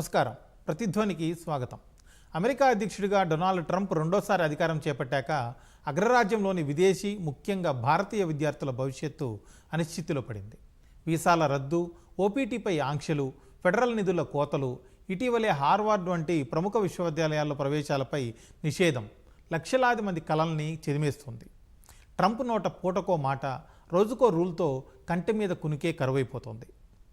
నమస్కారం. ప్రతిధ్వనికి స్వాగతం. అమెరికా అధ్యక్షుడిగా డొనాల్డ్ ట్రంప్ రెండోసారి అధికారం చేపట్టాక అగ్రరాజ్యంలోని విదేశీ ముఖ్యంగా భారతీయ విద్యార్థుల భవిష్యత్తు అనిశ్చితిలో పడింది. వీసాల రద్దు ఓపీటీపై ఆంక్షలు ఫెడరల్ నిధుల కోతలు ఇటీవలే హార్వార్డ్ వంటి ప్రముఖ విశ్వవిద్యాలయాల్లో ప్రవేశాలపై నిషేధం లక్షలాది మంది కలల్ని చెదిమేస్తుంది. ట్రంప్ నోట పూటకో మాట రోజుకో రూల్తో కంటి మీద కునికే కరువైపోతోంది.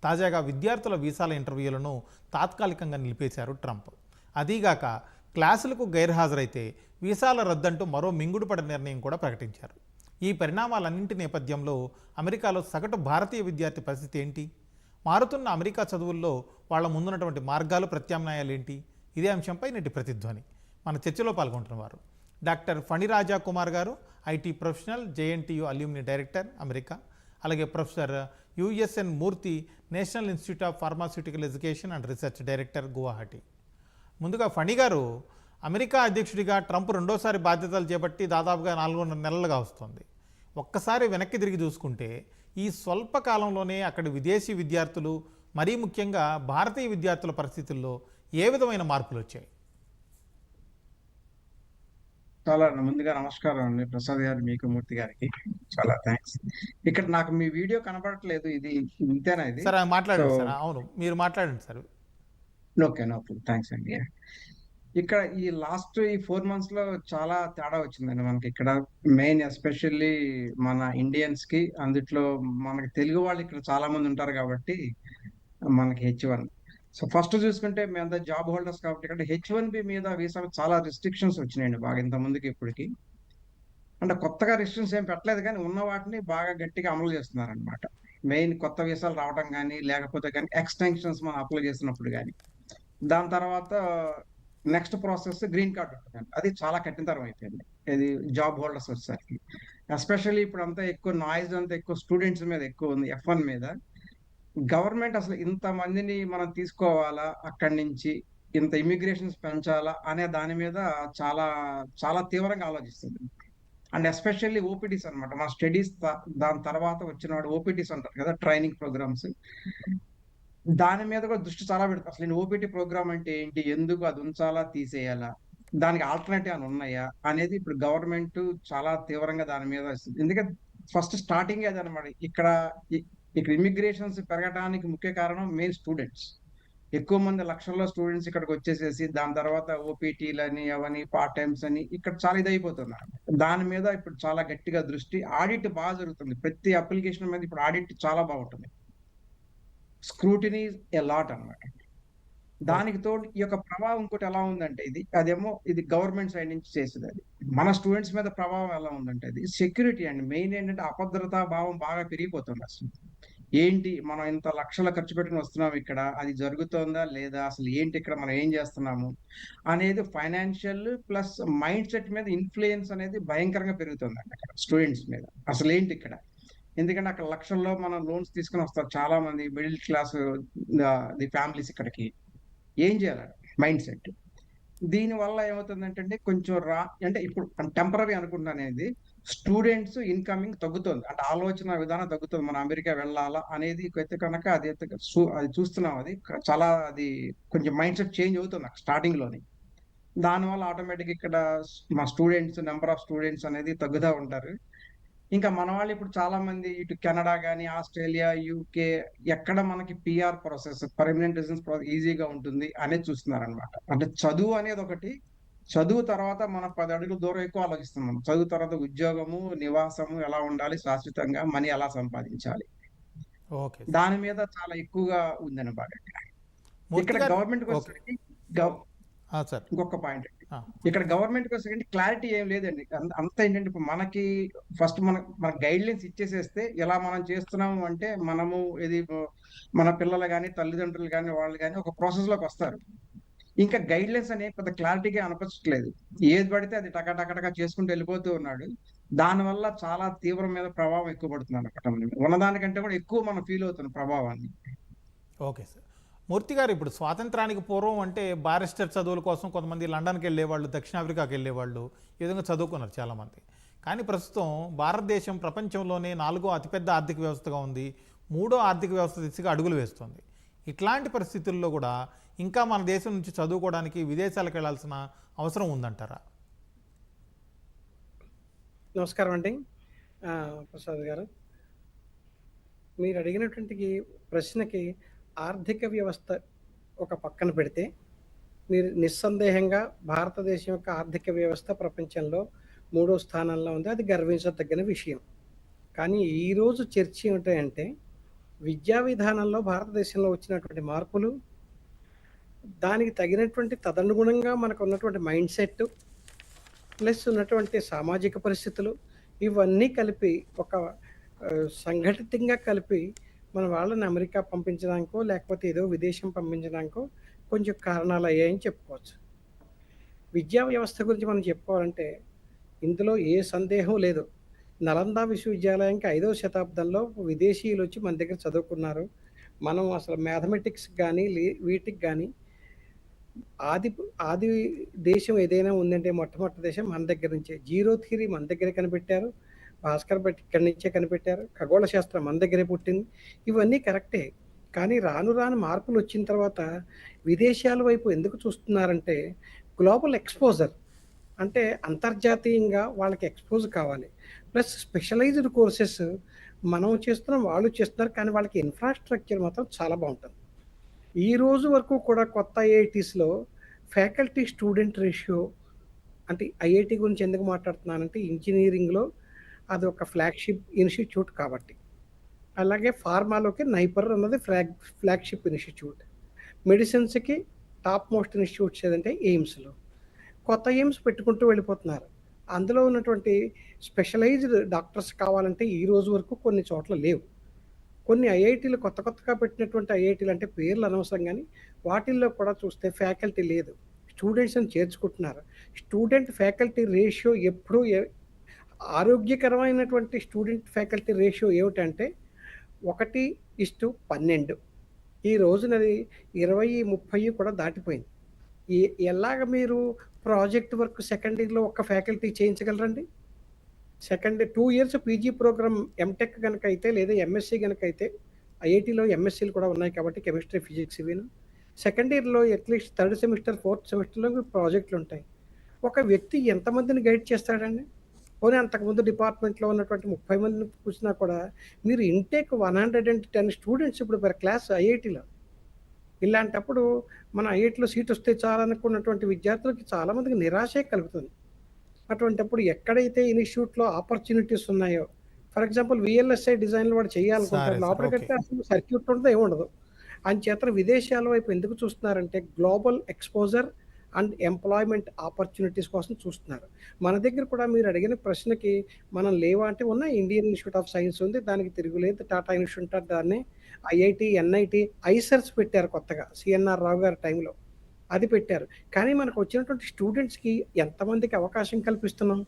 తాజాగా విద్యార్థుల వీసాల ఇంటర్వ్యూలను తాత్కాలికంగా నిలిపేశారు ట్రంప్. అదీగాక క్లాసులకు గైర్హాజరైతే వీసాల రద్దంటూ మరో మింగుడుపడ నిర్ణయం కూడా ప్రకటించారు. ఈ పరిణామాలన్నింటి నేపథ్యంలో అమెరికాలో సగటు భారతీయ విద్యార్థి పరిస్థితి ఏంటి? మారుతున్న అమెరికా చదువుల్లో వాళ్ళ ముందున్నటువంటి మార్గాలు ప్రత్యామ్నాయాలు ఏంటి? ఇదే అంశంపై నేటి ప్రతిధ్వని. మన చర్చలో పాల్గొంటున్నవారు డాక్టర్ ఫణిరాజా కుమార్ గారు IT professional JNTU alumni director America అలాగే professor USN Murthy national institute of pharmaceutical education and research director Guwahati. ముందుగా ఫణి గారు అమెరికా అధ్యక్షుడిగా ట్రంప్ రెండోసారి బాధ్యతలు చేపట్టి దాదాపుగా నాలుగున్నర నెలలుగా వస్తుంది. ఒక్కసారి వెనక్కి తిరిగి చూసుకుంటే ఈ స్వల్ప కాలంలోనే అక్కడి విదేశీ విద్యార్థులు మరీ ముఖ్యంగా భారతీయ విద్యార్థుల పరిస్థితుల్లో ఏ విధమైన మార్పులు వచ్చాయి? చాలా ముందుగా నమస్కారం అండి. ప్రసాద్ గారు మీకు మూర్తి గారికి చాలా థ్యాంక్స్ ఇక్కడ నాకు మీ వీడియో కనపడట్లేదు. ఇది ఇంతేనా ఇది? సార్ మాట్లాడండి సార్. అవును మీరు మాట్లాడండి సార్. ఓకే నో థ్యాంక్స్ అండి. ఇక్కడ ఈ లాస్ట్ ఈ ఫోర్ మంత్స్లో చాలా తేడా వచ్చిందండి మనకి ఇక్కడ. మెయిన్ ఎస్పెషల్లీ మన ఇండియన్స్కి అందుట్లో మనకి తెలుగు వాళ్ళు ఇక్కడ చాలా మంది ఉంటారు కాబట్టి మనకి హెచ్ వన్ సో ఫస్ట్ చూసుకుంటే మేమంతా జాబ్ హోల్డర్స్ కాబట్టి ఇక్కడ హెచ్ వన్ బి మీద వీసా చాలా రిస్ట్రిక్షన్స్ వచ్చినాయండి బాగా ఇంతమందికి ఇప్పటికి. అంటే కొత్తగా రిస్ట్రిక్షన్స్ ఏం పెట్టలేదు కానీ ఉన్న వాటిని బాగా గట్టిగా అమలు చేస్తున్నారనమాట మెయిన్ కొత్త వీసాలు రావడం కానీ లేకపోతే కానీ ఎక్స్టెన్షన్స్ మనం అప్లై చేసినప్పుడు కానీ. దాని తర్వాత నెక్స్ట్ ప్రాసెస్ గ్రీన్ కార్డ్ ఉంటుందండి. అది చాలా కఠినతరం అయిపోయింది. ఇది జాబ్ హోల్డర్స్ వచ్చేసరికి. ఎస్పెషల్లీ ఇప్పుడు అంతా ఎక్కువ నాయిస్ అంతా ఎక్కువ స్టూడెంట్స్ మీద ఎక్కువ ఉంది ఎఫ్ వన్ మీద. గవర్నమెంట్ అసలు ఇంత మందిని మనం తీసుకోవాలా? అక్కడి నుంచి ఇంత ఇమిగ్రేషన్స్ పెంచాలా? అనే దాని మీద చాలా చాలా తీవ్రంగా ఆలోచిస్తుంది. అండ్ ఎస్పెషల్లీ ఓపీటీస్ అన్నమాట. మన స్టడీస్ దాని తర్వాత వచ్చిన వాడు ఓపీటీస్ అంటారు కదా ట్రైనింగ్ ప్రోగ్రామ్స్. దాని మీద కూడా దృష్టి చాలా పెడతారు అసలు నేను ఓపీటీ ప్రోగ్రామ్ అంటే ఏంటి? ఎందుకు అది ఉంచాలా? తీసేయాలా? దానికి ఆల్టర్నేటివ్ అని ఉన్నాయా? అనేది ఇప్పుడు గవర్నమెంట్ చాలా తీవ్రంగా దాని మీద ఇస్తుంది. ఎందుకంటే ఫస్ట్ స్టార్టింగ్ అది అనమాట ఇక్కడ ఇక్కడ ఇమిగ్రేషన్స్ పెరగడానికి ముఖ్య కారణం మెయిన్ స్టూడెంట్స్ ఎక్కువ మంది లక్షల్లో స్టూడెంట్స్ ఇక్కడికి వచ్చేసేసి దాని తర్వాత ఓపీటీలని అవని పార్ట్ టైమ్స్ అని ఇక్కడ చాలా ఇదైపోతున్నారు. దాని మీద ఇప్పుడు చాలా గట్టిగా దృష్టి ఆడిట్ బాగా జరుగుతుంది. ప్రతి అప్లికేషన్ మీద ఇప్పుడు ఆడిట్ చాలా బాగుంటుంది. స్క్రూటినీ ఎ లాట్ అన్నమాట. దానికి తోడు ఈ యొక్క ప్రభావం ఇంకోటి ఎలా ఉందంటే ఇది అదేమో ఇది గవర్నమెంట్ సైడ్ నుంచి చేసేది అది. మన స్టూడెంట్స్ మీద ప్రభావం ఎలా ఉందంటే అది సెక్యూరిటీ అండి. మెయిన్ ఏంటంటే అభద్రతా భావం బాగా పెరిగిపోతుంది అసలు. ఏంటి మనం ఇంత లక్షల ఖర్చు పెట్టుకుని వస్తున్నాం ఇక్కడ? అది జరుగుతోందా లేదా? అసలు ఏంటి ఇక్కడ మనం ఏం చేస్తున్నాము? అనేది ఫైనాన్షియల్ ప్లస్ మైండ్ సెట్ మీద ఇన్ఫ్లుయెన్స్ అనేది భయంకరంగా పెరుగుతుంది అండి అక్కడ స్టూడెంట్స్ మీద. అసలు ఏంటి ఇక్కడ? ఎందుకంటే అక్కడ లక్షల్లో మనం లోన్స్ తీసుకుని వస్తారు చాలా మంది మిడిల్ క్లాస్ ది ఫ్యామిలీస్ ఇక్కడికి. ఏం చేయాలి మైండ్ సెట్. దీని వల్ల ఏమవుతుందంటే కొంచెం రా అంటే ఇప్పుడు టెంపరీ అనుకుంటున్నాను అనేది స్టూడెంట్స్ ఇన్కమింగ్ తగ్గుతుంది. అంటే ఆలోచన విధానం తగ్గుతుంది. మన అమెరికా వెళ్ళాలా అనేది అయితే కనుక అది అయితే అది చూస్తున్నాం అది. చాలా అది కొంచెం మైండ్ సెట్ చేంజ్ అవుతుంది స్టార్టింగ్లోని. దానివల్ల ఆటోమేటిక్ ఇక్కడ మా స్టూడెంట్స్ నెంబర్ ఆఫ్ స్టూడెంట్స్ అనేది తగ్గుతూ ఉంటారు. ఇంకా మన వాళ్ళు ఇప్పుడు చాలా మంది ఇటు కెనడా కానీ ఆస్ట్రేలియా యూకే ఎక్కడ మనకి PR process permanent residence process ఈజీగా ఉంటుంది అనేది చూస్తున్నారు అనమాట అంటే చదువు అనేది ఒకటి చదువు తర్వాత మనం పది అడుగులు దూరం ఎక్కువ ఆలోచిస్తున్నాం. చదువు తర్వాత ఉద్యోగము నివాసము ఎలా ఉండాలి శాశ్వతంగా మనీ ఎలా సంపాదించాలి. ఓకే. దాని మీద చాలా ఎక్కువగా ఉందని బాగా ఇక్కడ గవర్నమెంట్. వచ్చేసరికి ఇంకొక పాయింట్. ఇక్కడ గవర్నమెంట్ వచ్చేసరికి క్లారిటీ ఏం లేదండి. అంత ఏంటంటే మనకి ఫస్ట్ మన మన గైడ్ లైన్స్ ఇచ్చేసేస్తే ఇలా మనం చేస్తున్నాము అంటే మనము ఇది మన పిల్లలు కానీ తల్లిదండ్రులు కానీ వాళ్ళు కానీ ఒక ప్రాసెస్లోకి వస్తారు. ఇంకా గైడ్లైన్స్ అనేవి పెద్ద క్లారిటీగా అనిపించట్లేదు. ఏది పడితే అది టకా టకా చేసుకుంటూ వెళ్ళిపోతూ ఉన్నాడు. దానివల్ల చాలా తీవ్రమైన ప్రభావం ఎక్కువ పడుతుంది అనమాట ఉన్నదానికంటే కూడా ఎక్కువ మనం ఫీల్ అవుతున్న ప్రభావాన్ని. Okay sir. మూర్తి గారు ఇప్పుడు స్వాతంత్రానికి పూర్వం అంటే బారిస్టర్ చదువుల కోసం కొంతమంది లండన్కి వెళ్ళేవాళ్ళు దక్షిణాఫ్రికాకి వెళ్ళేవాళ్ళు ఈ విధంగా చదువుకున్నారు చాలామంది. కానీ ప్రస్తుతం భారతదేశం ప్రపంచంలోనే నాలుగో అతిపెద్ద ఆర్థిక వ్యవస్థగా ఉంది మూడో ఆర్థిక వ్యవస్థ దిశగా అడుగులు వేస్తుంది. ఇట్లాంటి పరిస్థితుల్లో కూడా ఇంకా మన దేశం నుంచి చదువుకోవడానికి విదేశాలకు వెళ్ళాల్సిన అవసరం ఉందంటారా? నమస్కారం అండి. ప్రసాద్ గారు. మీరు అడిగినటువంటి ప్రశ్నకి ఆర్థిక వ్యవస్థ ఒక పక్కన పెడితే మీరు నిస్సందేహంగా భారతదేశం యొక్క ఆర్థిక వ్యవస్థ ప్రపంచంలో మూడో స్థానంలో ఉంది. అది గర్వించదగిన విషయం. కానీ ఈరోజు చర్చ ఏమిటంటే విద్యా విధానంలో భారతదేశంలో వచ్చినటువంటి మార్పులు దానికి తగినటువంటి తదనుగుణంగా మనకు ఉన్నటువంటి మైండ్ సెట్ ప్లస్ ఉన్నటువంటి సామాజిక పరిస్థితులు ఇవన్నీ కలిపి ఒక సంఘటితంగా కలిపి మన వాళ్ళని అమెరికా పంపించడానికో లేకపోతే ఏదో విదేశం పంపించడానికో కొంచెం కారణాలు అయ్యాయని చెప్పుకోవచ్చు. విద్యా వ్యవస్థ గురించి మనం చెప్పుకోవాలంటే ఇందులో ఏ సందేహం లేదు. నలంద విశ్వవిద్యాలయానికి ఐదవ శతాబ్దంలో విదేశీయులు వచ్చి మన దగ్గర చదువుకున్నారు. మనం అసలు మ్యాథమెటిక్స్ కానీ వీటికి కానీ ఆది ఆది దేశం ఏదైనా ఉందంటే మొట్టమొదటి దేశం మన దగ్గర నుంచే. జీరో థియరీ మన దగ్గరే కనిపెట్టారు. భాస్కర్ భట్ ఇక్కడి నుంచే కనిపెట్టారు. ఖగోళ శాస్త్రం మన దగ్గరే పుట్టింది. ఇవన్నీ కరెక్టే. కానీ రాను రాను మార్పులు వచ్చిన తర్వాత విదేశాల వైపు ఎందుకు చూస్తున్నారంటే గ్లోబల్ ఎక్స్పోజర్. అంటే అంతర్జాతీయంగా వాళ్ళకి ఎక్స్పోజ్ కావాలి. ప్లస్ స్పెషలైజ్డ్ కోర్సెస్ మనం చేస్తున్నాం వాళ్ళు చేస్తున్నారు. కానీ వాళ్ళకి ఇన్ఫ్రాస్ట్రక్చర్ మాత్రం చాలా బాగుంటుంది. ఈ రోజు వరకు కూడా కొత్త ఐఐటీస్లో ఫ్యాకల్టీ స్టూడెంట్ రేషియో అంటే ఐఐటి గురించి ఎందుకు మాట్లాడుతున్నానంటే ఇంజనీరింగ్లో అది ఒక ఫ్లాగ్షిప్ ఇన్స్టిట్యూట్ కాబట్టి. అలాగే ఫార్మాలోకి నైపర్ అన్నది ఫ్లాగ్ ఫ్లాగ్షిప్ ఇన్స్టిట్యూట్. మెడిసిన్స్కి టాప్ మోస్ట్ ఇన్స్టిట్యూట్స్ ఏదంటే ఎయిమ్స్లో. కొత్త ఎయిమ్స్ పెట్టుకుంటూ వెళ్ళిపోతున్నారు. అందులో ఉన్నటువంటి స్పెషలైజ్డ్ డాక్టర్స్ కావాలంటే ఈ రోజు వరకు కొన్ని చోట్ల లేవు. కొన్ని ఐఐటీలు కొత్త కొత్తగా పెట్టినటువంటి ఐఐటీలు అంటే పేర్లు అనవసరం కానీ వాటిల్లో కూడా చూస్తే ఫ్యాకల్టీ లేదు. స్టూడెంట్స్ని చేర్చుకుంటున్నారు. స్టూడెంట్ ఫ్యాకల్టీ రేషియో ఎప్పుడూ ఆరోగ్యకరమైనటువంటి స్టూడెంట్ ఫ్యాకల్టీ రేషియో ఏమిటంటే ఒకటి ఇస్టు పన్నెండు. ఈ రోజునది ఇరవై ముప్పై కూడా దాటిపోయింది. ఎలాగ మీరు ప్రాజెక్ట్ వర్క్ సెకండ్ ఇయర్లో ఒక faculty చేయించగలరండి? Second two years PG program MTech కనుక అయితే లేదా ఎంఎస్సి కనుక అయితే ఐఐటీలో ఎంఎస్సీలు కూడా ఉన్నాయి కాబట్టి కెమిస్ట్రీ ఫిజిక్స్ ఇవి సెకండ్ ఇయర్లో at least third semester fourth సెమిస్టర్లో ప్రాజెక్టులు ఉంటాయి. ఒక వ్యక్తి ఎంతమందిని గైడ్ చేస్తాడండి? పోనీ అంతకుముందు డిపార్ట్మెంట్లో ఉన్నటువంటి ముప్పై మందిని కూర్చున్నా కూడా మీరు intake one hundred and ten students ఇప్పుడు పర్ క్లాస్ ఐఐటీలో. ఇలాంటప్పుడు మన ఐఐటీలో సీట్ వస్తే చాలనుకున్నటువంటి విద్యార్థులకి చాలామందికి నిరాశే కలుగుతుంది. అటువంటిప్పుడు ఎక్కడైతే ఇన్స్టిట్యూట్లో ఆపర్చునిటీస్ ఉన్నాయో ఫర్ ఎగ్జాంపుల్ విఎల్ఎస్ఐ డిజైన్లో వాడు చేయాలనుకుంటారు సరే, లోపల సరే, కడితే అసలు సర్క్యూట్ ఉండదు ఏముండదు అంచేత విదేశాల వైపు ఎందుకు చూస్తున్నారంటే global exposure and employment opportunities కోసం చూస్తున్నారు. మన దగ్గర కూడా మీరు అడిగిన ప్రశ్నకి మనం లేవా అంటే ఉన్న ఇండియన్ ఇన్స్టిట్యూట్ ఆఫ్ సైన్స్ ఉంది. దానికి తిరుగులేదు. టాటా ఇన్స్టిట్యూట్ దాన్ని. ఐఐటి ఎన్ఐటి ఐసర్స్ పెట్టారు కొత్తగా. సిఎన్ఆర్ రావు గారి టైంలో. అది పెట్టారు. కానీ మనకు వచ్చినటువంటి స్టూడెంట్స్కి ఎంతమందికి అవకాశం కల్పిస్తున్నాం?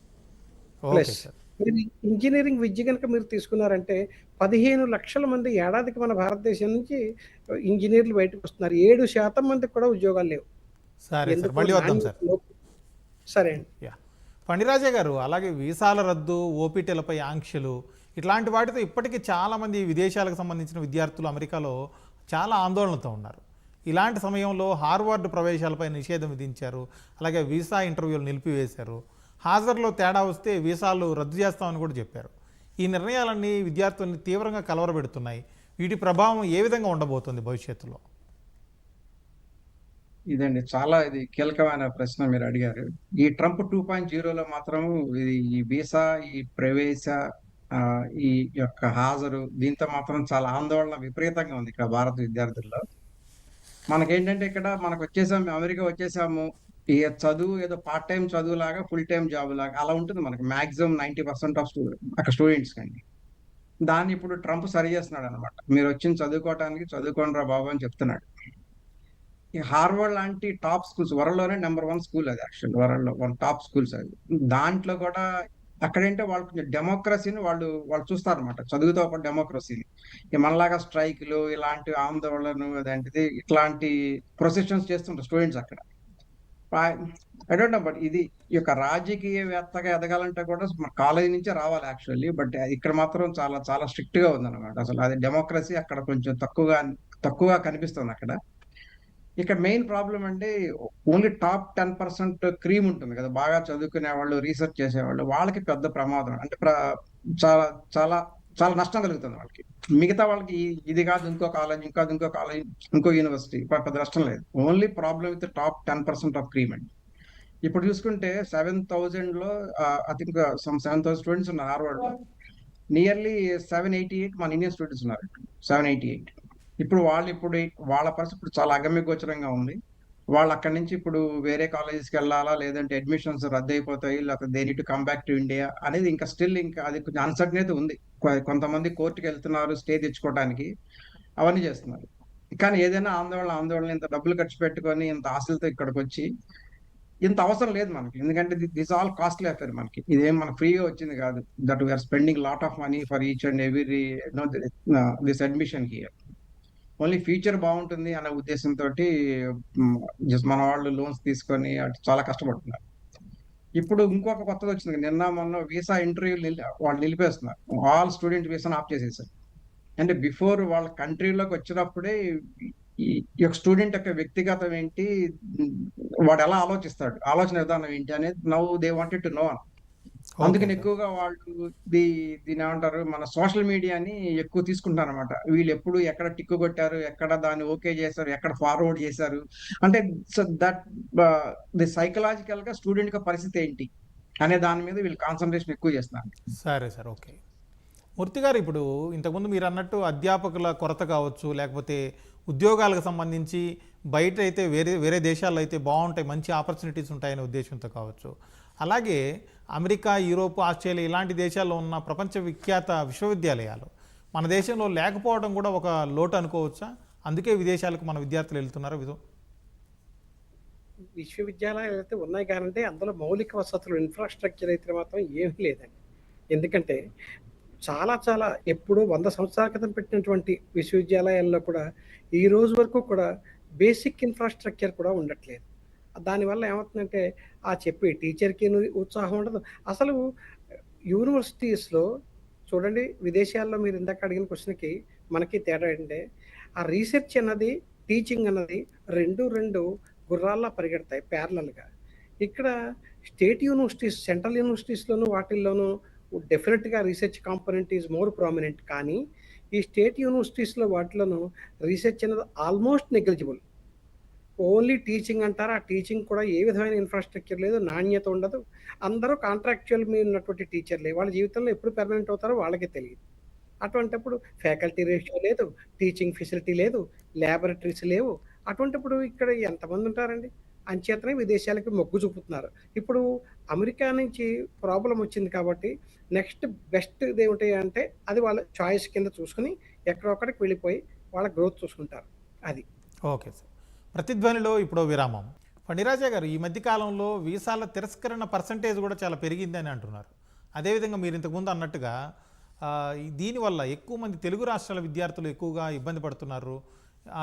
ప్లస్ మీరు ఇంజనీరింగ్ విద్య కనుక మీరు తీసుకున్నారంటే పదిహేను లక్షల మంది ఏడాదికి మన భారతదేశం నుంచి ఇంజనీర్లు బయటకు వస్తున్నారు. ఏడు శాతం మందికి కూడా ఉద్యోగాలు లేవు. సరే సార్ ఎందుకు? మళ్ళీ వద్దాం సార్. అండి. యా. పండిరాజే గారు అలాగే వీసాల రద్దు ఓపీటీలపై ఆంక్షలు ఇట్లాంటి వాటితో ఇప్పటికీ చాలామంది విదేశాలకు సంబంధించిన విద్యార్థులు అమెరికాలో చాలా ఆందోళనతో ఉన్నారు. ఇలాంటి సమయంలో హార్వర్డ్ ప్రవేశాలపై నిషేధం విధించారు. అలాగే వీసా ఇంటర్వ్యూలు నిలిపివేశారు. హాజరులో తేడా వస్తే వీసాలు రద్దు చేస్తామని కూడా చెప్పారు. ఈ నిర్ణయాలన్నీ విద్యార్థుల్ని తీవ్రంగా కలవరపెడుతున్నాయి వీటి ప్రభావం ఏ విధంగా ఉండబోతుంది భవిష్యత్తులో? ఇదండి చాలా ఇది కీలకమైన ప్రశ్న మీరు అడిగారు. ఈ ట్రంప్ టూ పాయింట్ జీరోలో మాత్రం ఇది ఈ వీసా ఈ ప్రవేశ ఈ యొక్క హాజరు దీంతో మాత్రం చాలా ఆందోళన విపరీతంగా ఉంది ఇక్కడ భారత విద్యార్థుల్లో. మనకేంటంటే ఇక్కడ మనకు వచ్చేసాము అమెరికా వచ్చేసాము. ఈ చదువు ఏదో పార్ట్ టైం చదువు లాగా ఫుల్ టైం జాబ్ లాగా అలా ఉంటుంది మనకి. మాక్సిమం నైన్టీ పర్సెంట్ ఆఫ్ అక్కడ స్టూడెంట్స్ కండి. దాన్ని ఇప్పుడు ట్రంప్ సరి చేస్తున్నాడు అనమాట మీరు వచ్చింది చదువుకోవటానికి చదువుకోండి రా బాబు అని చెప్తున్నాడు. ఈ హార్వర్డ్ లాంటి టాప్ స్కూల్స్ వరల్డ్లోనే నెంబర్ వన్ స్కూల్ అది యాక్చువల్ వరల్డ్లో వన్ టాప్ స్కూల్స్ అది. దాంట్లో కూడా అక్కడేంటే వాళ్ళు కొంచెం డెమోక్రసీని వాళ్ళు వాళ్ళు చూస్తారన్నమాట. చదువుతో పాటు డెమోక్రసీని ఈ మనలాగా స్ట్రైక్లు ఇలాంటి ఆందోళనలు అదేంటిది ఇట్లాంటి ప్రొసెషన్స్ చేస్తుంటారు స్టూడెంట్స్ అక్కడ. ఐ డోంట్ నో బట్ ఇది ఈ యొక్క రాజకీయవేత్తగా ఎదగాలంటే కూడా మన కాలేజీ నుంచే రావాలి యాక్చువల్లీ బట్ ఇక్కడ మాత్రం చాలా చాలా స్ట్రిక్ట్గా ఉందన్నమాట. అసలు అది డెమోక్రసీ అక్కడ కొంచెం తక్కువగా తక్కువగా కనిపిస్తుంది అక్కడ. ఇక్కడ మెయిన్ ప్రాబ్లం అంటే only top ten percent cream ఉంటుంది కదా. బాగా చదువుకునే వాళ్ళు రీసెర్చ్ చేసేవాళ్ళు వాళ్ళకి పెద్ద ప్రమాదం. అంటే చాలా చాలా చాలా నష్టం కలుగుతుంది వాళ్ళకి. మిగతా వాళ్ళకి ఇది కాదు ఇంకో కాలేజ్ ఇంకా ఇంకో కాలేజ్ ఇంకో యూనివర్సిటీ పెద్ద నష్టం లేదు. Only problem with top ten percent of cream అండి. ఇప్పుడు చూసుకుంటే సెవెన్ థౌజండ్లో I think some seven thousand students ఉన్నారు హార్వర్డ్లో నియర్లీ సెవెన్ ఎయిటీ ఎయిట్ మన ఇండియన్ స్టూడెంట్స్ ఉన్నారు. సెవెన్ ఎయిటీ ఎయిట్ ఇప్పుడు వాళ్ళు ఇప్పుడు వాళ్ళ పరిస్థితి ఇప్పుడు చాలా అగమ్య గోచరంగా ఉంది. వాళ్ళు అక్కడి నుంచి ఇప్పుడు వేరే కాలేజెస్కి వెళ్ళాలా? లేదంటే అడ్మిషన్స్ రద్దు అయిపోతాయి లేకపోతే they to come back to India అనేది ఇంకా స్టిల్ ఇంకా అది కొంచెం అన్సర్టనేది ఉంది. కొంతమంది కోర్టుకి వెళ్తున్నారు స్టే తెచ్చుకోవడానికి అవన్నీ చేస్తున్నారు. కానీ ఏదైనా ఆందోళన ఆందోళన ఇంత డబ్బులు ఖర్చు పెట్టుకొని ఇంత ఆశలతో ఇక్కడికి వచ్చి ఇంత అవసరం లేదు మనకి. ఎందుకంటే దిస్ ఆల్ కాస్ట్లీ అఫేర్ మనకి. ఇదేం మనకు ఫ్రీగా వచ్చింది కాదు. That we are spending lot of money for each and every no this admission here only future బాగుంటుంది అనే ఉద్దేశంతో జస్ట్ మన వాళ్ళు లోన్స్ తీసుకొని అటు చాలా కష్టపడుతున్నారు. ఇప్పుడు ఇంకొక కొత్తది వచ్చింది. నిన్న మొన్న వీసా ఇంటర్వ్యూ వాళ్ళు నిలిపేస్తున్నారు. ఆల్ స్టూడెంట్ వీసాను ఆఫ్ చేసేసారు. అంటే బిఫోర్ వాళ్ళ కంట్రీలోకి వచ్చినప్పుడే ఈ ఈ యొక్క స్టూడెంట్ యొక్క వ్యక్తిగతం ఏంటి వాడు ఎలా ఆలోచిస్తాడు? ఆలోచన విధానం ఏంటి అనేది now they wanted to know అని. అందుకని ఎక్కువగా వాళ్ళు దీ దీని ఏమంటారు మన సోషల్ మీడియాని ఎక్కువ తీసుకుంటారు అనమాట వీళ్ళు ఎప్పుడు ఎక్కడ టిక్కు కొట్టారు ఎక్కడ దాన్ని ఓకే చేశారు ఎక్కడ ఫార్వర్డ్ చేశారు. అంటే సో దట్ ది సైకలాజికల్గా స్టూడెంట్ యొక్క పరిస్థితి ఏంటి అనే దాని మీద వీళ్ళు కాన్సన్ట్రేషన్ ఎక్కువ చేస్తున్నారు. సరే సార్ ఓకే. మూర్తి గారు ఇప్పుడు ఇంతకుముందు మీరు అన్నట్టు అధ్యాపకుల కొరత కావచ్చు లేకపోతే ఉద్యోగాలకు సంబంధించి బయట అయితే వేరే వేరే దేశాల్లో అయితే బాగుంటాయి మంచి ఆపర్చునిటీస్ ఉంటాయనే ఉద్దేశంతో కావచ్చు. అలాగే అమెరికా యూరోప్ ఆస్ట్రేలియా ఇలాంటి దేశాల్లో ఉన్న ప్రపంచ విఖ్యాత విశ్వవిద్యాలయాలు. మన దేశంలో లేకపోవడం కూడా ఒక లోటు అనుకోవచ్చా? అందుకే విదేశాలకు మన విద్యార్థులు వెళ్తున్నారు. విధం. విశ్వవిద్యాలయాలు అయితే ఉన్నాయి కానంటే అందులో మౌలిక వసతులు ఇన్ఫ్రాస్ట్రక్చర్ అయితే మాత్రం ఏమీ లేదండి. ఎందుకంటే చాలా చాలా ఎప్పుడో వంద సంవత్సరాల క్రితం పెట్టినటువంటి విశ్వవిద్యాలయాల్లో కూడా ఈ రోజు వరకు కూడా బేసిక్ ఇన్ఫ్రాస్ట్రక్చర్ కూడా ఉండట్లేదు. దానివల్ల ఏమవుతుందంటే ఆ చెప్పే టీచర్కి ఉత్సాహం ఉండదు. అసలు యూనివర్సిటీస్లో చూడండి విదేశాల్లో మీరు ఇందాక అడిగిన క్వశ్చన్కి మనకి తేడా ఏంటంటే ఆ రీసెర్చ్ అన్నది టీచింగ్ అన్నది రెండు రెండు గుర్రాల్లా పరిగెడతాయి ప్యారలల్గా. ఇక్కడ స్టేట్ యూనివర్సిటీస్ సెంట్రల్ యూనివర్సిటీస్లోనూ వాటిల్లోనూ డెఫినెట్గా research component is more prominent. కానీ ఈ స్టేట్ యూనివర్సిటీస్లో వాటిలోనూ రీసెర్చ్ అనేది ఆల్మోస్ట్ నెగ్లిజిబుల్. ఓన్లీ టీచింగ్ అంటారు? ఆ టీచింగ్ కూడా ఏ విధమైన ఇన్ఫ్రాస్ట్రక్చర్ లేదు నాణ్యత ఉండదు. అందరూ కాంట్రాక్చువల్ మీద ఉన్నటువంటి టీచర్లే. వాళ్ళ జీవితంలో ఎప్పుడు పెర్మనెంట్ అవుతారో వాళ్ళకే తెలియదు. అటువంటిప్పుడు ఫ్యాకల్టీ రేషియో లేదు టీచింగ్ ఫెసిలిటీ లేదు ల్యాబొరేటరీస్ లేవు. అటువంటిప్పుడు ఇక్కడ ఎంతమంది ఉంటారండి? అంచేతనే విదేశాలకి మొగ్గు చూపుతున్నారు. ఇప్పుడు అమెరికా నుంచి ప్రాబ్లం వచ్చింది కాబట్టి నెక్స్ట్ బెస్ట్ ఏమిటి అంటే అది వాళ్ళ చాయిస్ కింద చూసుకుని ఎక్కడొక్కడికి వెళ్ళిపోయి వాళ్ళ గ్రోత్ చూసుకుంటారు. అది. Okay sir. ప్రతిధ్వనిలో ఇప్పుడు విరామం. ఫణిరాజా గారు ఈ మధ్య కాలంలో వీసాల తిరస్కరణ పర్సంటేజ్ కూడా చాలా పెరిగిందని అంటున్నారు. అదేవిధంగా మీరు ఇంతకుముందు అన్నట్టుగా దీనివల్ల ఎక్కువ మంది తెలుగు రాష్ట్రాల విద్యార్థులు ఎక్కువగా ఇబ్బంది పడుతున్నారు.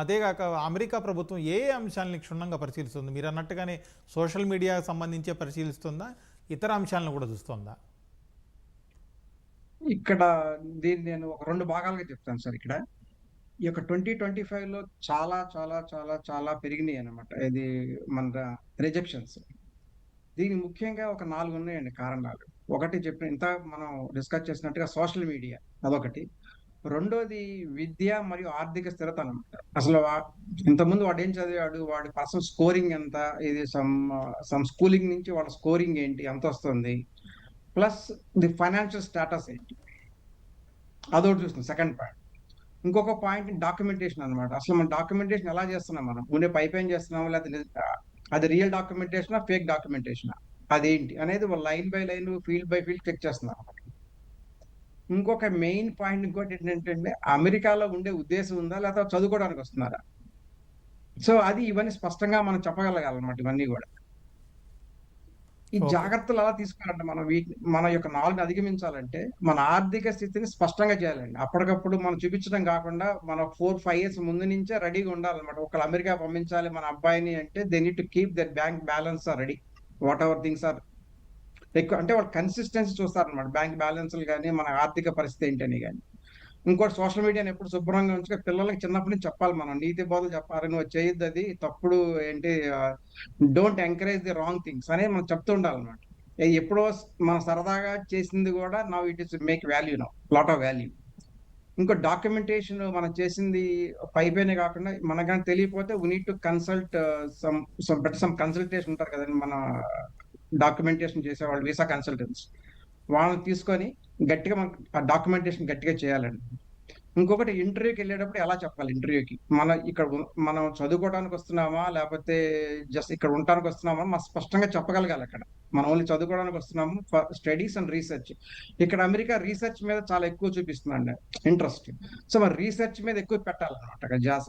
అదేగాక అమెరికా ప్రభుత్వం ఏ అంశాలని క్షుణ్ణంగా పరిశీలిస్తుంది? మీరు అన్నట్టుగానే సోషల్ మీడియా సంబంధించే పరిశీలిస్తుందా? ఇతర అంశాలను కూడా చూస్తుందా? ఇక్కడ దీన్ని నేను ఒక రెండు భాగాలుగా చెప్తాను సార్ ఇక్కడ. ఈ యొక్క ట్వంటీ ట్వంటీ ఫైవ్లో చాలా చాలా చాలా చాలా పెరిగినాయి అనమాట ఇది మన రిజెక్షన్స్ దీనికి ముఖ్యంగా ఒక నాలుగు ఉన్నాయండి కారణాలు. ఒకటి చెప్పిన ఇంత మనం డిస్కస్ చేసినట్టుగా సోషల్ మీడియా అదొకటి. రెండోది విద్య మరియు ఆర్థిక స్థిరత అనమాట అసలు ఇంతకుముందు వాడు ఏం చదివాడు? వాడి పర్సనల్ స్కోరింగ్ ఎంత? ఇది సమ్ సమ్ స్కూలింగ్ నుంచి వాళ్ళ స్కోరింగ్ ఏంటి? ఎంత వస్తుంది? ప్లస్ ది ఫైనాన్షియల్ స్టేటస్ ఏంటి? అదొకటి చూస్తుంది సెకండ్ పాయింట్ ఇంకొక పాయింట్ డాక్యుమెంటేషన్ అనమాట అసలు మన డాక్యుమెంటేషన్ ఎలా చేస్తున్నాం మనం? ఉండే పైప్ ఏం చేస్తున్నాం లేకపోతే అది రియల్ డాక్యుమెంటేషన్? Fake documentation? అదేంటి? అనేది line by line field by field check చేస్తున్నాం. ఇంకొక మెయిన్ పాయింట్ ఇంకోటి ఏంటంటే అమెరికాలో ఉండే ఉద్దేశం ఉందా? లేకపోతే చదువుకోవడానికి వస్తున్నారా? సో అది ఇవన్నీ స్పష్టంగా మనం చెప్పగలగాలన్నమాట ఇవన్నీ కూడా. ఈ. జాగ్రత్తలు ఎలా తీసుకోవాలంటే మనం వీటిని మన యొక్క నాలెడ్జ్ అధిగమించాలంటే మన ఆర్థిక స్థితిని స్పష్టంగా చేయాలండి. అప్పటికప్పుడు మనం చూపించడం కాకుండా మన ఫోర్ ఫైవ్ ఇయర్స్ ముందు నుంచే రెడీగా ఉండాలన్నమాట. ఒకళ్ళు అమెరికా పంపించాలి మన అబ్బాయిని అంటే they need to keep their bank balance are ready whatever things are ఎక్కువ అంటే వాళ్ళు కన్సిస్టెన్సీ చూస్తారన్నమాట. బ్యాంక్ బ్యాలెన్స్లు కానీ మన ఆర్థిక పరిస్థితి ఏంటని కానీ ఇంకోటి సోషల్ మీడియాని ఎప్పుడు శుభ్రంగా ఉంచుకో పిల్లలకి చిన్నప్పటి నుంచి చెప్పాలి మనం. నీతి బోధలు చెప్పాలి నువ్వు చేయొద్దు అది తప్పుడు ఏంటి don't encourage the wrong things అనేది మనం చెప్తూ ఉండాలన్నమాట. ఎప్పుడో మనం సరదాగా చేసింది కూడా now it is make value now lot of value ఇంకో డాక్యుమెంటేషన్ మనం చేసింది పైపైనే కాకుండా మనకు తెలియకపోతే we need to consult some some some consultation ఉంటారు కదండి మన డాక్యుమెంటేషన్ చేసేవాళ్ళు వీసా కన్సల్టెంట్స్ వాళ్ళని తీసుకొని గట్టిగా మనకు ఆ డాక్యుమెంటేషన్ గట్టిగా చేయాలండి. ఇంకొకటి ఇంటర్వ్యూకి వెళ్ళేటప్పుడు ఎలా చెప్పాలి ఇంటర్వ్యూకి? మన ఇక్కడ మనం చదువుకోవడానికి వస్తున్నామా? లేకపోతే జస్ట్ ఇక్కడ ఉండడానికి వస్తున్నామా? మనం స్పష్టంగా చెప్పగలగాలి అక్కడ. మనం ఓన్లీ చదువుకోవడానికి వస్తున్నాము స్టడీస్ అండ్ రీసెర్చ్. ఇక్కడ అమెరికా రీసెర్చ్ మీద చాలా ఎక్కువ చూపిస్తుందండి ఇంట్రెస్ట్. సో మరి రీసెర్చ్ మీద ఎక్కువ పెట్టాలన్నమాట అక్కడ జాస.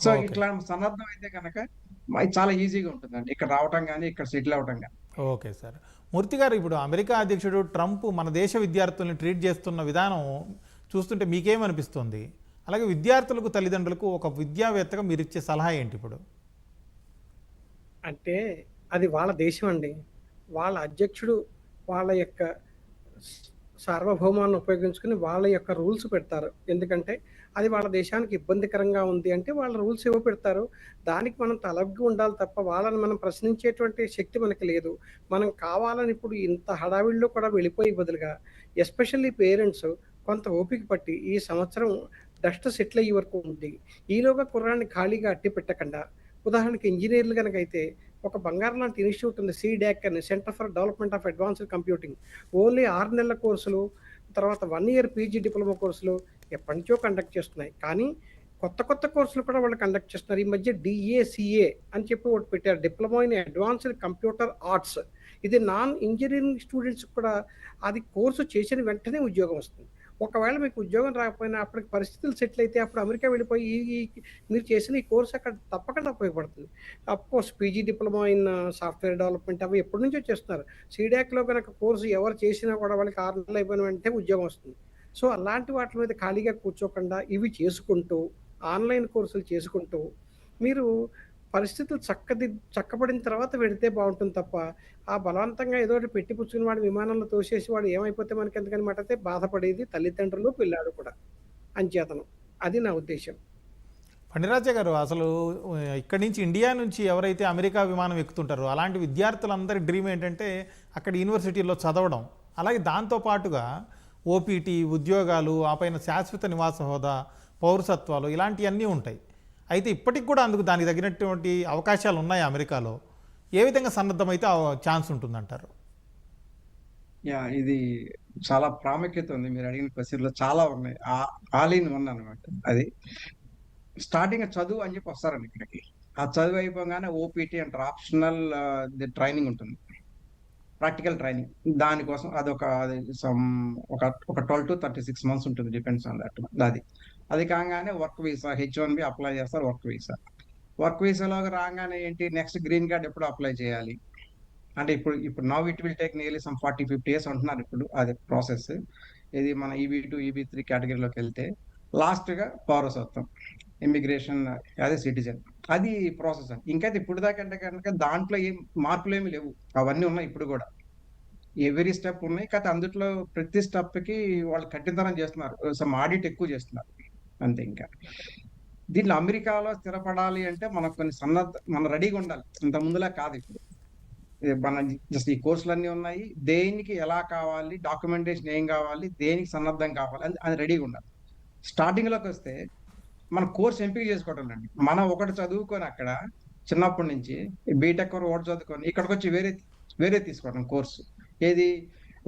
సో. ఇట్లా సన్నద్ధం అయితే కనుక చాలా ఈజీగా ఉంటుందండి. ఇక్కడ రావటం కానీ ఇక్కడ సెటిల్ అవటం కానీ ఓకే సార్. మూర్తి గారు ఇప్పుడు అమెరికా అధ్యక్షుడు ట్రంప్ మన దేశ విద్యార్థుల్ని ట్రీట్ చేస్తున్న విధానం చూస్తుంటే మీకేమనిపిస్తుంది? అలాగే విద్యార్థులకు తల్లిదండ్రులకు ఒక విద్యావేత్తగా మీరు ఇచ్చే సలహా ఏంటి ఇప్పుడు? అంటే అది వాళ్ళ దేశం అండి. వాళ్ళ అధ్యక్షుడు వాళ్ళ యొక్క సార్వభౌమాన్ని ఉపయోగించుకుని వాళ్ళ యొక్క రూల్స్ పెడతారు. ఎందుకంటే అది వాళ్ళ దేశానికి ఇబ్బందికరంగా ఉంది అంటే వాళ్ళ రూల్స్ ఏవో పెడతారు. దానికి మనం తలగ్గి ఉండాలి తప్ప వాళ్ళని మనం ప్రశ్నించేటువంటి శక్తి మనకి లేదు. మనం కావాలని ఇప్పుడు ఇంత హడావిడిలో కూడా వెళ్ళిపోయే బదులుగా ఎస్పెషల్లీ పేరెంట్స్ కొంత ఓపిక పట్టి ఈ సంవత్సరం డస్ట్ సెటిల్ అయ్యే వరకు ఉంది ఈలోగా కుర్రాన్ని ఖాళీగా అట్టి పెట్టకుండా ఉదాహరణకి ఇంజనీర్లు కనుక అయితే ఒక బంగారం లాంటి ఇన్స్టిట్యూట్ ఉంది సిడాక్ అని centre for development of advanced computing. Only ఆరు నెలల కోర్సులు తర్వాత వన్ ఇయర్ పీజీ డిప్లొమా కోర్సులు ఎప్పటినుంచో కండక్ట్ చేస్తున్నాయి. కానీ కొత్త కొత్త కోర్సులు కూడా వాళ్ళు కండక్ట్ చేస్తున్నారు. ఈ మధ్య డిఏసిఏ అని చెప్పి ఒకటి పెట్టారు. Diploma in advanced computer arts ఇది నాన్ ఇంజనీరింగ్ స్టూడెంట్స్ కూడా అది కోర్సు చేసిన వెంటనే ఉద్యోగం వస్తుంది. ఒకవేళ మీకు ఉద్యోగం రాకపోయినా అప్పటికి పరిస్థితులు సెటిల్ అయితే అప్పుడు అమెరికా వెళ్ళిపోయి ఈ మీరు చేసిన ఈ కోర్స్ అక్కడ తప్పకుండా ఉపయోగపడుతుంది. Of course PG diploma in software development అవి ఎప్పటి నుంచో చేస్తున్నారు. సీడాక్లో కనుక కోర్సు ఎవరు చేసినా కూడా వాళ్ళకి ఆరు నెలలు అయిపోయిన వెంటనే ఉద్యోగం వస్తుంది. సో అలాంటి వాటి మీద ఖాళీగా కూర్చోకుండా ఇవి చేసుకుంటూ ఆన్లైన్ కోర్సులు చేసుకుంటూ మీరు పరిస్థితులు చక్కది చక్కబడిన తర్వాత వెడితే బాగుంటుంది తప్ప ఆ బలవంతంగా ఏదో ఒకటి పెట్టి పుచ్చుకుని వాడు విమానంలో తోసేసి వాడు ఏమైపోతే మనకి ఎందుకని మాటతే అయితే బాధపడేది తల్లిదండ్రులు పిల్లాడు కూడా. అంచేతనం. అది నా ఉద్దేశం. పండిరాజా గారు అసలు ఇక్కడి నుంచి ఇండియా నుంచి ఎవరైతే అమెరికా విమానం ఎక్కుతుంటారో అలాంటి విద్యార్థులందరి డ్రీమ్ ఏంటంటే అక్కడ యూనివర్సిటీలో చదవడం. అలాగే దాంతో పాటుగా ఓపీటీ ఉద్యోగాలు ఆ పైన శాశ్వత నివాస హోదా పౌరసత్వాలు ఇలాంటివన్నీ ఉంటాయి. అయితే ఇప్పటికి కూడా అందుకు దానికి తగినటువంటి అవకాశాలు ఉన్నాయి అమెరికాలో? ఏ విధంగా సన్నద్ధమైతే ఆ ఛాన్స్ ఉంటుందంటారు? యా ఇది చాలా ప్రాముఖ్యత ఉంది. మీరు అడిగిన క్వశ్చన్లో చాలా ఉన్నాయి. ఆల్ ఇన్ వన్ అనమాట అది. స్టార్టింగ్ చదువు అని చెప్పి వస్తారండి ఇక్కడికి. ఆ చదువు అయిపోగానే ఓపీటీ అంటారు ఆప్షనల్ ట్రైనింగ్ ఉంటుంది. Practical training. దానికోసం అదొక అది ఒక ఒక twelve to thirty six months ఉంటుంది డిపెండ్స్ ఆన్ దట్. అది. అది కాగానే work visa H one B apply చేస్తారు వర్క్ వీసా. వర్క్ వీసాలోకి రాగానే ఏంటి నెక్స్ట్ గ్రీన్ కార్డ్ ఎప్పుడు అప్లై చేయాలి? అంటే ఇప్పుడు ఇప్పుడు now it will take nearly some forty fifty years అంటున్నారు ఇప్పుడు అది ప్రాసెస్. ఇది మన ఈబీ టూ ఈబీ త్రీ కేటగిరీలోకి వెళ్తే లాస్ట్గా పౌరసత్వం. ఇమిగ్రేషన్ అదే సిటిజన్ అది ప్రాసెస్ అండి ఇంకైతే ఇప్పుడు దాకంటే కనుక దాంట్లో ఏం మార్పులు ఏమి లేవు. అవన్నీ ఉన్నాయి ఇప్పుడు కూడా. ఎవరీ స్టెప్ ఉన్నాయి. కాకపోతే అందుట్లో ప్రతి స్టెప్కి వాళ్ళు కఠినతనం చేస్తున్నారు. సమ్ ఆడిట్ ఎక్కువ చేస్తున్నారు. అంతే ఇంకా. దీంట్లో అమెరికాలో స్థిరపడాలి అంటే మనకు కొన్ని సన్నద్ధ మనం రెడీగా ఉండాలి. ఇంత ముందులా కాదు ఇప్పుడు. మన జస్ట్ ఈ కోర్సులు అన్నీ ఉన్నాయి. దేనికి ఎలా కావాలి? డాక్యుమెంటేషన్ ఏం కావాలి? దేనికి సన్నద్ధం కావాలి? అది అది రెడీగా ఉండాలి. స్టార్టింగ్లోకి వస్తే మన కోర్స్ ఎంపిక చేసుకోవటం అండి మనం ఒకటి చదువుకొని అక్కడ చిన్నప్పటి నుంచి బీటెక్ ఒకటి చదువుకొని ఇక్కడికి వచ్చి వేరే వేరే తీసుకోవడం కోర్సు. ఏది?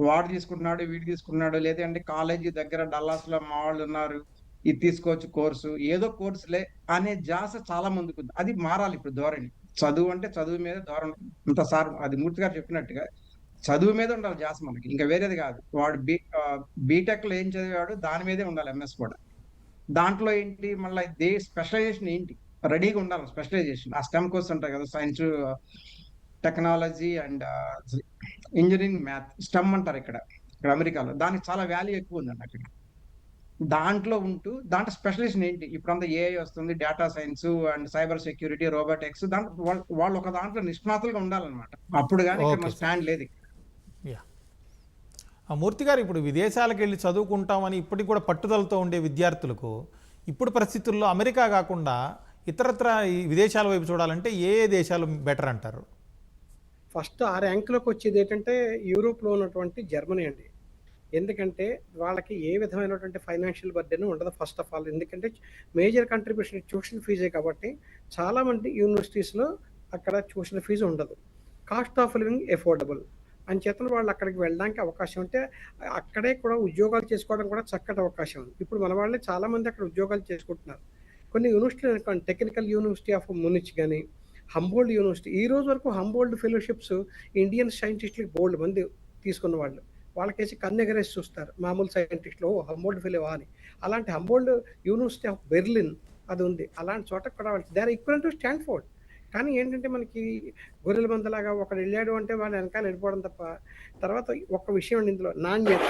వాడు తీసుకుంటున్నాడు వీడు తీసుకుంటున్నాడు లేదంటే కాలేజీ దగ్గర డల్లాస్లో మా వాళ్ళు ఉన్నారు ఇది తీసుకోవచ్చు కోర్సు ఏదో కోర్సులే అనే జాస చాలా మందికి ఉంది. అది మారాలి ఇప్పుడు ధోరణి. చదువు అంటే చదువు మీద ధోరణి. ఇంత సార్ అది మూర్తి గారు చెప్పినట్టుగా చదువు మీద ఉండాలి జాస మనకి. ఇంకా వేరేది కాదు. వాడు బీ బీటెక్లో ఏం చదివాడు దాని మీదే ఉండాలి ఎంఎస్ కూడా. దాంట్లో ఏంటి? మళ్ళీ దే స్పెషలైజేషన్ ఏంటి? రెడీగా ఉండాలి స్పెషలైజేషన్ ఆ స్టెమ్ కోర్స్ ఉంటాయి కదా science technology and engineering math STEM అంటారు ఇక్కడ ఇక్కడ అమెరికాలో. దానికి చాలా వాల్యూ ఎక్కువ ఉందండి అక్కడ. దాంట్లో ఉంటూ దాంట్లో స్పెషలిస్ట్ ఏంటి? ఇప్పుడంతా ఏఐ వస్తుంది data science and cyber security robotics దాంట్లో వాళ్ళ- ఒక దాంట్లో నిష్ణాతులుగా ఉండాలన్నమాట. అప్పుడు కానీ. స్టాండ్ లేదు ఆ మూర్తి గారు ఇప్పుడు విదేశాలకు వెళ్ళి చదువుకుంటామని ఇప్పటికి కూడా పట్టుదలతో ఉండే విద్యార్థులకు ఇప్పుడు పరిస్థితుల్లో అమెరికా కాకుండా ఇతరత్ర ఈ విదేశాల వైపు చూడాలంటే ఏ ఏ దేశాలు బెటర్ అంటారు? ఫస్ట్ ఆ ర్యాంకులోకి వచ్చేది ఏంటంటే యూరోప్లో ఉన్నటువంటి జర్మనీ అండి. ఎందుకంటే వాళ్ళకి ఏ విధమైనటువంటి ఫైనాన్షియల్ బర్డెన్ ఉండదు ఫస్ట్ ఆఫ్ ఆల్. ఎందుకంటే మేజర్ కంట్రిబ్యూషన్ ట్యూషన్ ఫీజే కాబట్టి చాలామంది యూనివర్సిటీస్లో అక్కడ ట్యూషన్ ఫీజు ఉండదు. Cost of living affordable. అని చేతను వాళ్ళు అక్కడికి వెళ్ళడానికి అవకాశం ఉంటే అక్కడే కూడా ఉద్యోగాలు చేసుకోవడం కూడా చక్కటి అవకాశం. ఉంది ఇప్పుడు మన వాళ్ళే చాలామంది అక్కడ ఉద్యోగాలు చేసుకుంటున్నారు. కొన్ని యూనివర్సిటీలు అనుకోండి టెక్నికల్ యూనివర్సిటీ ఆఫ్ మునిచ్ కానీ హంబోల్డ్ యూనివర్సిటీ ఈ రోజు వరకు హంబోల్డ్ ఫెలోషిప్స్ ఇండియన్ సైంటిస్టులకి బోల్డ్ మంది తీసుకున్న వాళ్ళు. వాళ్ళకేసి కన్నెగరేసి చూస్తారు. మామూలు సైంటిస్టులు ఓ హంబోల్డ్ ఫెలోవా అని. అలాంటి హంబోల్డ్ యూనివర్సిటీ ఆఫ్ బెర్లిన్ అది ఉంది. అలాంటి చోట కూడా వాళ్ళు they are equal to Stanford కానీ ఏంటంటే మనకి గొర్రెల మందలాగా ఒకడు వెళ్ళాడు అంటే వాళ్ళు వెనకాల వెళ్ళిపోవడం తప్ప తర్వాత ఒక్క విషయం ఇందులో నాణ్యత.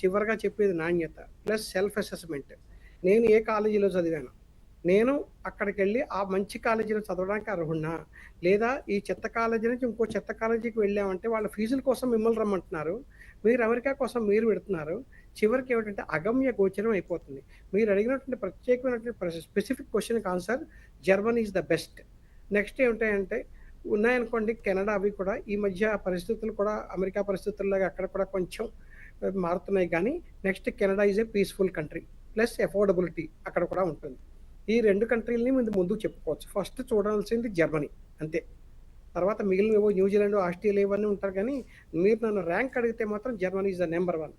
చివరిగా చెప్పేది నాణ్యత ప్లస్ సెల్ఫ్ అసెస్మెంట్. నేను ఏ కాలేజీలో చదివాను? నేను అక్కడికి వెళ్ళి ఆ మంచి కాలేజీలో చదవడానికి అర్హున్నా లేదా ఈ చెత్త కాలేజీ నుంచి ఇంకో చెత్త కాలేజీకి వెళ్ళామంటే వాళ్ళ ఫీజుల కోసం మిమ్మల్ని రమ్మంటున్నారు? మీరు అమెరికా కోసం మీరు పెడుతున్నారు? చివరికి ఏమిటంటే అగమ్య గోచరం అయిపోతుంది. మీరు అడిగినటువంటి ప్రత్యేకమైనటువంటి స్పెసిఫిక్ క్వశ్చన్కి answer Germany is the best next ఏమిటంటే ఉన్నాయనుకోండి కెనడా అవి కూడా. ఈ మధ్య పరిస్థితులు కూడా అమెరికా పరిస్థితుల్లాగా అక్కడ కూడా కొంచెం మారుతున్నాయి. కానీ next Canada is a peaceful country. Plus affordability అక్కడ కూడా ఉంటుంది. ఈ రెండు కంట్రీలని ముందు ముందుకు చెప్పుకోవచ్చు. ఫస్ట్ చూడాల్సింది జర్మనీ. అంతే. తర్వాత మిగిలిన ఏవో న్యూజిలాండ్ ఆస్ట్రేలియా ఇవన్నీ ఉంటారు కానీ మీరు నన్ను ర్యాంక్ అడిగితే మాత్రం Germany is the number one.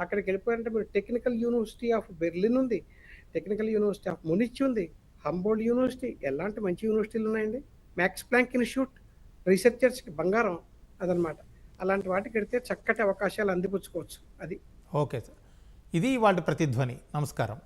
అక్కడికి వెళ్ళిపోయారంటే మీరు టెక్నికల్ యూనివర్సిటీ ఆఫ్ బెర్లిన్ ఉంది. టెక్నికల్ యూనివర్సిటీ ఆఫ్ మునిచ్ ఉంది. హంబోల్డ్ యూనివర్సిటీ ఎలాంటి మంచి యూనివర్సిటీలు ఉన్నాయండి? మ్యాక్స్ ప్లాంక్ ఇన్స్టిట్యూట్ రీసెర్చర్స్కి బంగారం అదనమాట. అలాంటి వాటికి వెడితే చక్కటి అవకాశాలు అందిపుచ్చుకోవచ్చు. అది. Okay sir. ఇది వాళ్ళ ప్రతిధ్వని. నమస్కారం.